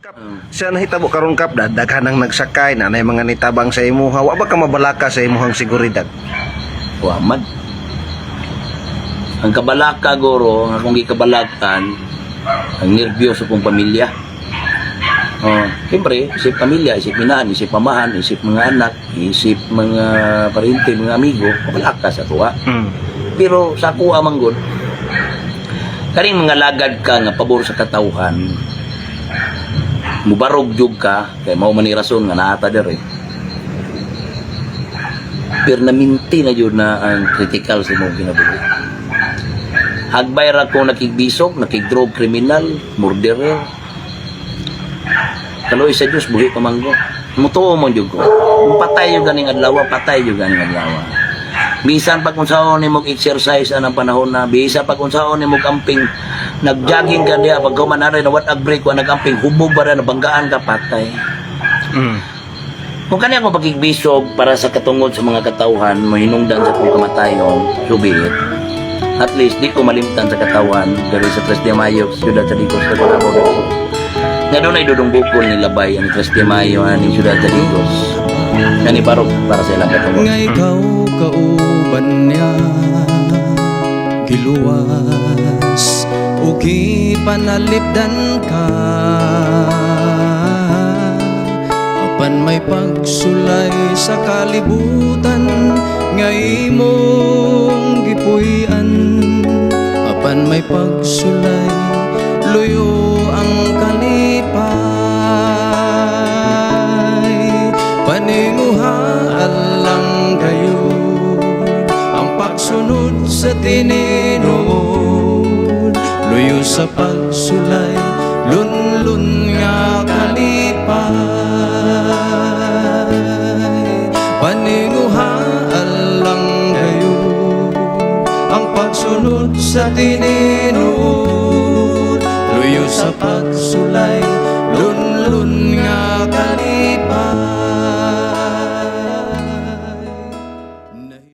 Kap, Sa nahitabo karon kap da daghanang nagsakay na nay mga nitabang sa imuha wa ba ka mabalaka sa imuhang seguridad Wamad. Ang kabalaka goro, ang akong gikabalakan, ang nervyos kong pamilya. Oh, siyempre, isip pamilya, isip inaan, isip pamahan, isip mga anak, isip mga parente, mga amigo, kabalaka sa tuwa. mm. Pero sa ako amang good, kaning mga lagad ka nga pabor sa katawhan, mubarog jug ka, kay mao man ni rason nga naata dere. Pero naminti na yun na ang critical sa mong kinabuhi. Hagbay ra ko nakigbisog, nakigdrog kriminal, murderer. Kaloy sa Diyos, buhi pa manggo. Mutuo mo jud ko. Patay yung ganing adlaw, patay yung ganing adlaw. Bisan pag kung saan ni mog exercise anang panahon na, bisa pag kung saan ni mog amping nagjogging ka diya pag kumanari na what a break wa nagamping hubog ba na banggaan ka patay. Mm. Kung kanya ako pakigbisog para sa katungod sa mga katauhan, mahinungdan sa kong kamatayon, subit. At least, di ko malimtan sa katawan dari sa 3 de Mayo, Ciudad Taligos, Cagulabo. Nga doon ay dudong bukol ni Labay ang 3 de Mayo ani Ciudad Taligos. Nga ni Barok para sa ilang katungod. nga ikaw kauban niya giluwas ugi panalipdan ka apan may pagsulay sa kalibutan nga imong pagsunod sa tininuod luyo sa pagsulay lunlun nga kalipay. Paninguha alang kayo ang pagsunod sa tininuod luyo sa pag